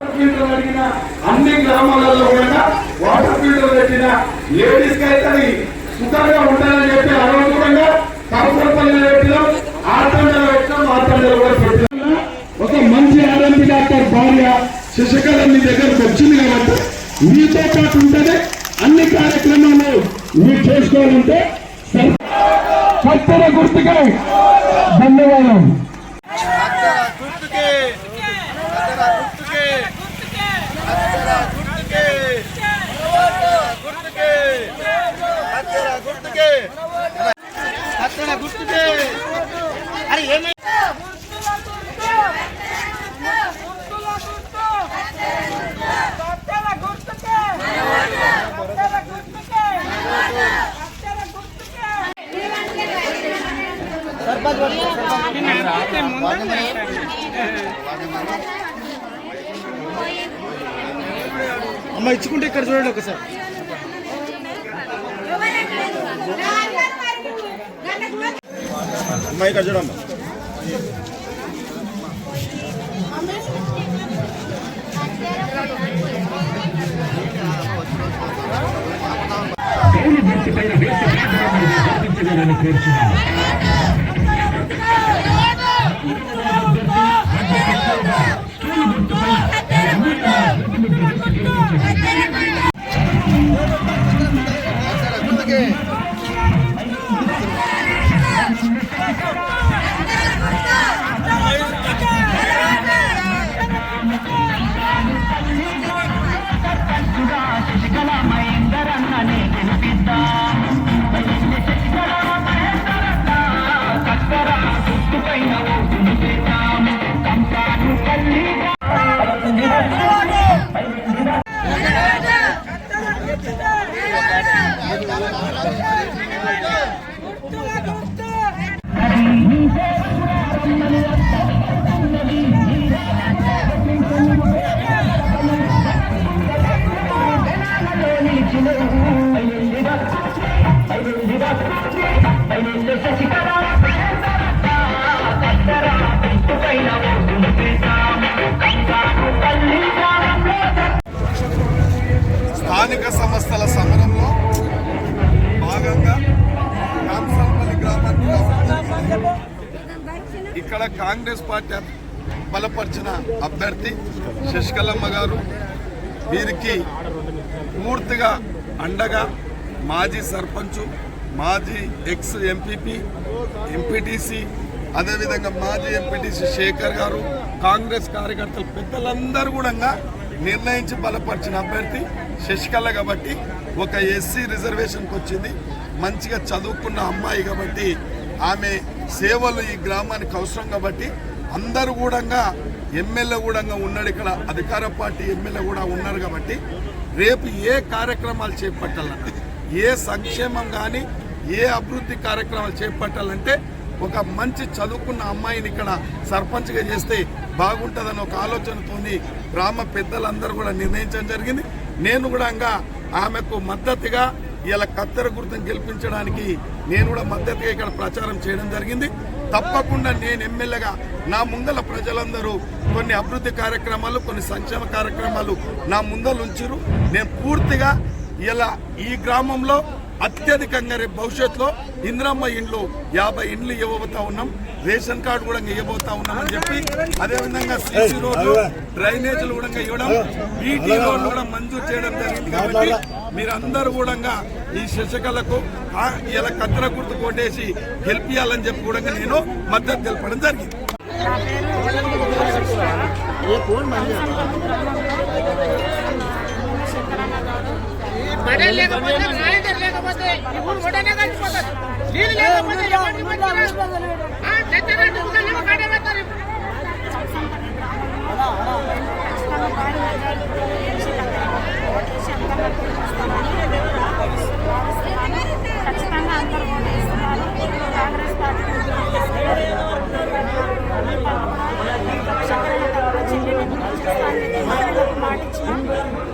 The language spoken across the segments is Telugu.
ఫిల్టర్ అడిగిన అన్ని గ్రామాలలో కూడా వాటర్ ఫిల్టర్ పెట్టిన లేడీస్కి అయితే అది సుఖంగా ఉండాలని చెప్పి అనవసరంగా కవసరపల్లి పెట్టినాం ఆర్తండలు పెట్టినాం ఆర్తండలు కూడా పెట్టినాం. ఒక మంచి ఆర్ఎంపీ డాక్టర్ భార్య శశికళ మీ దగ్గరకు వచ్చింది కాబట్టి మీతో పాటు ఉంటేనే అన్ని కార్యక్రమాలు మీరు చేసుకోవాలంటే సర్- గుర్తుకై ధన్యవాదాలు అత్తర గుర్తుకే అత్తర గుర్తుకే అత్తర గుర్తుకే గుర్తుకే అత్తర గుర్తుకే అత్తర గుర్తుకే అరే ఏమై అమ్మ ఇచ్చుకుంటే ఇక్కడ చూడండి ఒకసారి. అమ్మ ఇక్కడ చూడమ్మ అత్తర స్థానిక సంస్థల సమరంలో భాగంగా కాంసల్పల్లి గ్రామానికి ఇక్కడ కాంగ్రెస్ పార్టీ బలపరిచిన అభ్యర్థి శశికళమ్మ గారు వీరికి పూర్తిగా అండగా మాజీ సర్పంచ్ మాజీ ఎక్స్ ఎంపీపీ ఎంపీటీసీ అదేవిధంగా మాజీ ఎంపీటీసీ శేఖర్ గారు కాంగ్రెస్ కార్యకర్తలు పెద్దలందరూ కూడా నిర్ణయించి బలపరిచిన అభ్యర్థి. శశికళ కాబట్టి ఒక ఎస్సీ రిజర్వేషన్కి వచ్చింది. మంచిగా చదువుకున్న అమ్మాయి కాబట్టి ఆమె సేవలు ఈ గ్రామానికి అవసరం కాబట్టి అందరూ కూడా ఎమ్మెల్యే కూడా ఉన్నాడు ఇక్కడ. అధికార పార్టీ ఎమ్మెల్యే కూడా ఉన్నారు కాబట్టి రేపు ఏ కార్యక్రమాలు చేపట్టాలంటే ఏ సంక్షేమం కానీ ఏ అభివృద్ధి కార్యక్రమాలు చేపట్టాలంటే ఒక మంచి చదువుకున్న అమ్మాయిని ఇక్కడ సర్పంచ్గా చేస్తే బాగుంటుందని ఒక ఆలోచనతోని గ్రామ పెద్దలందరూ కూడా నిర్ణయించడం జరిగింది. నేను కూడా ఇంకా ఆమెకు మద్దతుగా ఇలా కత్తెర గుర్తును గెలిపించడానికి నేను కూడా మద్దతుగా ఇక్కడ ప్రచారం చేయడం జరిగింది. తప్పకుండా నేను ఎమ్మెల్యేగా నా ముందల ప్రజలందరూ కొన్ని అభివృద్ధి కార్యక్రమాలు కొన్ని సంక్షేమ కార్యక్రమాలు నా ముందలు ఉంచారు నేను పూర్తిగా ఇలా ఈ గ్రామంలో అత్యధికంగా రేపు భవిష్యత్తులో ఇంద్రమ్మ ఇండ్లు యాభై ఇండ్లు ఇవ్వబోతా ఉన్నాం. రేషన్ కార్డు కూడా ఇవ్వబోతా ఉన్నాం అని చెప్పి అదేవిధంగా సీసీ రోడ్లు డ్రైనేజీలు కూడా ఇవ్వడం బీటీ రోడ్లు కూడా మంజూరు చేయడం జరిగింది కాబట్టి మీరందరూ కూడా ఈ శశకళకు ఇలా కత్తెర గుర్తు కొట్టేసి గెలిపియాలని చెప్పి కూడా నేను మద్దతు తెలపడం జరిగింది. బడే లేకపోతే ఉడనే కలిసిపోతారు. నీళ్ళు లేకపోతే ఎవరిని పట్టినా? ఆ, తెచ్చారంటే దుకాణంలో కాడే పెడతారు ఇప్పుడు. ఖచ్చితంగా అందరూ ఓటేస్తున్నారు కాంగ్రెస్ పార్టీ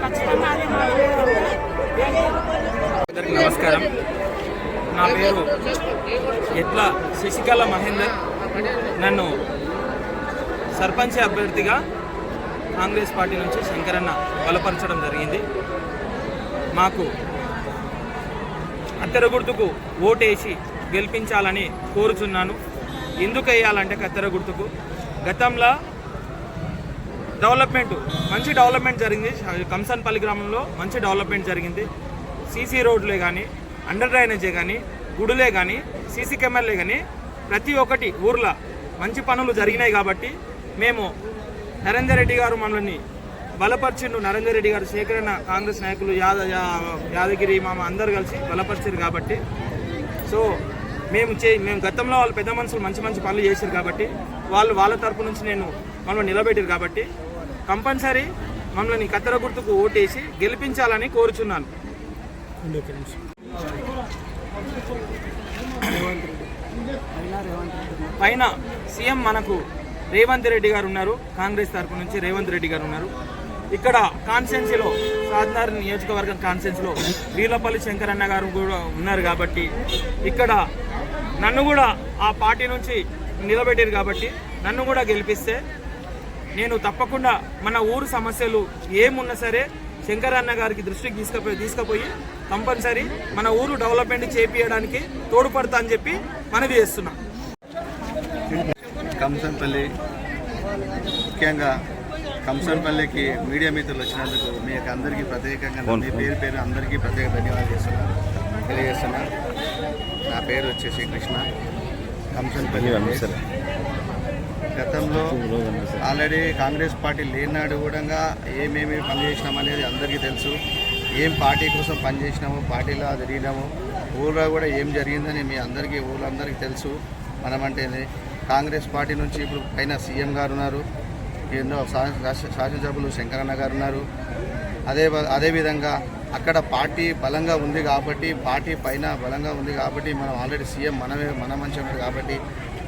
ఖచ్చితంగా అదే అందరికీ నమస్కారం నా పేరు ఎట్ల శశికళ మహేందర్ నన్ను సర్పంచ్ అభ్యర్థిగా కాంగ్రెస్ పార్టీ నుంచి శంకరన్న బలపరచడం జరిగింది. మాకు కత్తెర గుర్తుకు ఓటేసి గెలిపించాలని కోరుచున్నాను. ఎందుకు వేయాలంటే కత్తెర గుర్తుకు. గతంలో డెవలప్మెంట్ మంచి డెవలప్మెంట్ జరిగింది. కంసన్పల్లి గ్రామంలో మంచి డెవలప్మెంట్ జరిగింది. సీసీ రోడ్లే కానీ అండర్ డ్రైనేజే కానీ గుడులే కానీ సీసీ కెమెరాలే కానీ ప్రతి ఒక్కటి ఊర్లో మంచి పనులు జరిగినాయి కాబట్టి మేము నరేందర్ రెడ్డి గారు మనల్ని బలపరిచిండు. నరేందర్ రెడ్డి గారు శేఖరణ కాంగ్రెస్ నాయకులు యాద యా- యాదగిరి మామ అందరు కలిసి బలపరిచారు కాబట్టి. సో మేము చే మేము గతంలో వాళ్ళు పెద్ద మనుషులు మంచి మంచి పనులు చేశారు కాబట్టి వాళ్ళు వాళ్ళ తరపు నుంచి నేను మమ్మల్ని నిలబెట్టారు కాబట్టి కంపల్సరీ మమ్మల్ని కత్తెర గుర్తుకు ఓటేసి గెలిపించాలని కోరుచున్నాను. పైన సీఎం మనకు రేవంత్ రెడ్డి గారు ఉన్నారు. కాంగ్రెస్ తరపు నుంచి రేవంత్ రెడ్డి గారు ఉన్నారు. ఇక్కడ కాన్స్టెన్సీలో సాధారణ నియోజకవర్గం కాన్స్టెన్సీలో వీలపల్లి శంకరన్న గారు కూడా ఉన్నారు కాబట్టి ఇక్కడ నన్ను కూడా ఆ పార్టీ నుంచి నిలబెట్టారు కాబట్టి నన్ను కూడా గెలిపిస్తే నేను తప్పకుండా మన ఊరు సమస్యలు ఏమున్నా సరే శంకరన్న గారికి దృష్టికి తీసుకుపోయి తీసుకుపోయి కంపల్సరీ మన ఊరు డెవలప్మెంట్ చేపియడానికి తోడ్పడతా అని చెప్పి మనవి చేస్తున్నా. కంసంపల్లి ముఖ్యంగా కంసంపల్లికి మీడియా మిత్రులు వచ్చినందుకు మీకు అందరికీ ప్రత్యేకంగా మీ పేరు పేరు అందరికీ ప్రత్యేక ధన్యవాదాలు చేస్తున్నా తెలియజేస్తున్నా. నా పేరు వచ్చేసి కృష్ణ కంసంపల్లి రమేష్. గతంలో ఆల్రెడీ కాంగ్రెస్ పార్టీ లేనాడు కూడా ఏమేమి పని అనేది అందరికీ తెలుసు. ఏం పార్టీ కోసం పనిచేసినాము పార్టీలో తిరిగినాము ఊళ్ళో కూడా ఏం జరిగిందని మీ అందరికీ ఊళ్ళో అందరికీ తెలుసు. మనమంటేనే కాంగ్రెస్ పార్టీ నుంచి ఇప్పుడు పైన సీఎం గారు ఉన్నారు ఎన్నో శాసనసభ్యులు శంకరన్న గారు ఉన్నారు. అదే అదేవిధంగా అక్కడ పార్టీ బలంగా ఉంది కాబట్టి పార్టీ పైన బలంగా ఉంది కాబట్టి మనం ఆల్రెడీ సీఎం మనమే మన మంచి ఉన్నాడు కాబట్టి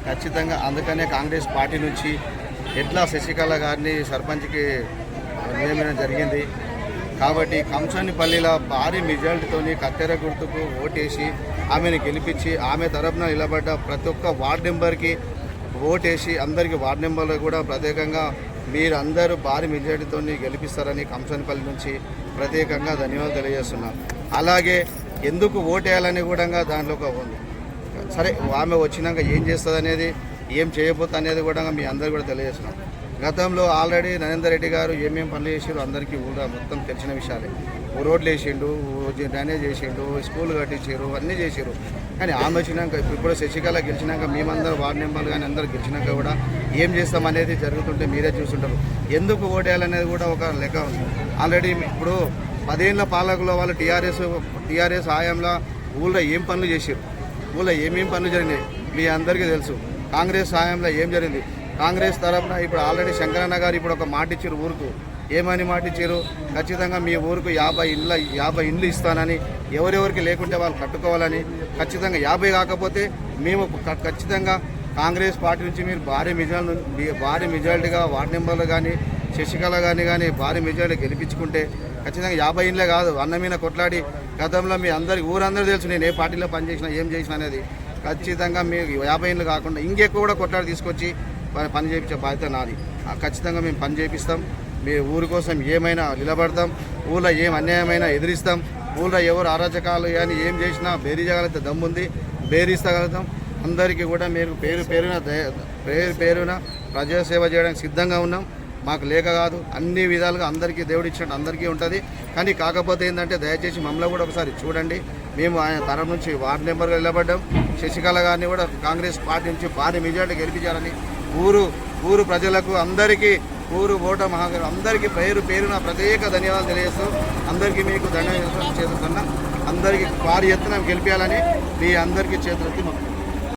ఖచ్చితంగా అందుకనే కాంగ్రెస్ పార్టీ నుంచి ఎట్లా శశికళ గారిని సర్పంచ్కి నియమనం జరిగింది. కాబట్టి కంసానిపల్లిలో భారీ మెజారిటీతోని కత్తెర గుర్తుకు ఓటేసి ఆమెను గెలిపించి ఆమె తరపున నిలబడ్డ ప్రతి ఒక్క వార్డు మెంబర్కి ఓటేసి అందరికీ వార్డు మెంబర్లు కూడా ప్రత్యేకంగా మీరందరూ భారీ మెజార్టీతో గెలిపిస్తారని కంసానిపల్లి నుంచి ప్రత్యేకంగా ధన్యవాదాలు తెలియజేస్తున్నాను అలాగే ఎందుకు ఓటేయాలని కూడా దాంట్లో ఒక ఉంది సరే ఆమె వచ్చినాక ఏం చేస్తుంది అనేది ఏం చేయబోతుంది అనేది కూడా మీ అందరు కూడా తెలియజేస్తున్నాం. గతంలో ఆల్రెడీ నరేందర్ రెడ్డి గారు ఏమేం పనులు చేసారు అందరికీ ఊళ్ళో మొత్తం తెలిసిన విషయాలే. ఓ రోడ్లు వేసిండు డ్యానేజ్ డ్రైనేజ్ చేసిండు స్కూల్ కట్టించారు అన్నీ చేసారు కానీ ఆమె వచ్చినాక ఇప్పుడు శశికళ గెలిచినాక మేమందరూ వార్డు మెంబర్లు కానీ అందరూ గెలిచినాక కూడా ఏం చేస్తాం అనేది జరుగుతుంటే మీరే చూస్తుంటారు. ఎందుకు ఓటేయాలనేది కూడా ఒక లెక్క ఉంది. ఆల్రెడీ ఇప్పుడు పదేళ్ళ పాలకుల వాళ్ళు టీఆర్ఎస్ టీఆర్ఎస్ హయాంలో ఊళ్ళో ఏం పనులు చేసారు ఊళ్ళో ఏమేమి పనులు జరిగినాయి మీ అందరికీ తెలుసు. కాంగ్రెస్ సాయంలో ఏం జరిగింది? కాంగ్రెస్ తరఫున ఇప్పుడు ఆల్రెడీ శంకరన్న గారు ఇప్పుడు ఒక మాట ఇచ్చారు ఊరుకు. ఏమని మాట ఇచ్చారు? ఖచ్చితంగా మీ ఊరుకు యాభై ఇండ్ల యాభై ఇండ్లు ఇస్తానని ఎవరెవరికి లేకుంటే వాళ్ళు కట్టుకోవాలని ఖచ్చితంగా యాభై కాకపోతే మేము ఖచ్చితంగా కాంగ్రెస్ పార్టీ నుంచి మీరు భారీ మెజార్ భారీ మెజారిటీగా వార్డు మెంబర్లు కానీ శశికళ కానీ కానీ భారీ మెజార్టీ గెలిపించుకుంటే ఖచ్చితంగా యాభై ఇండ్లే కాదు అన్న మీద కొట్లాడి గతంలో మీ అందరికి ఊరందరూ తెలుసు నేను ఏ పార్టీలో పనిచేసినా ఏం చేసినా అనేది. ఖచ్చితంగా మీకు యాభై ఇండ్లు కాకుండా ఇంకెక్కువ కూడా కొట్లాడి తీసుకొచ్చి పని చేయించే బాధ్యత నాది. ఆ, ఖచ్చితంగా మేము పని చేపిస్తాం. మీ ఊరి కోసం ఏమైనా నిలబడతాం. ఊళ్ళో ఏం అన్యాయమైనా ఎదిరిస్తాం. ఊళ్ళో ఎవరు అరాచకాలు కానీ ఏం చేసినా బేరీజగలిగితే దమ్ముంది. బేరీస్తగలుగుతాం. అందరికీ కూడా మీరు పేరు పేరున పేరు పేరున ప్రజాసేవ చేయడానికి సిద్ధంగా ఉన్నాం. మాకు లేక కాదు అన్ని విధాలుగా అందరికీ దేవుడు ఇచ్చినట్టు అందరికీ ఉంటుంది. కానీ కాకపోతే ఏంటంటే దయచేసి మమ్మల్ని కూడా ఒకసారి చూడండి. మేము ఆయన తరం నుంచి వార్డు మెంబర్గా నిలబడ్డాం. శశికళ గారిని కూడా కాంగ్రెస్ పార్టీ నుంచి భారీ మెజార్టీ గెలిపించాలని ఊరు ఊరు ప్రజలకు అందరికీ ఊరు ఓట మహాగారు అందరికీ పేరు పేరున ప్రత్యేక ధన్యవాదాలు తెలియజేస్తూ అందరికీ మీకు ధన్యవాదాలు చేస్తున్నా. అందరికీ భారీ ఎత్తున గెలిపించాలని మీ అందరికీ చేతులెత్తి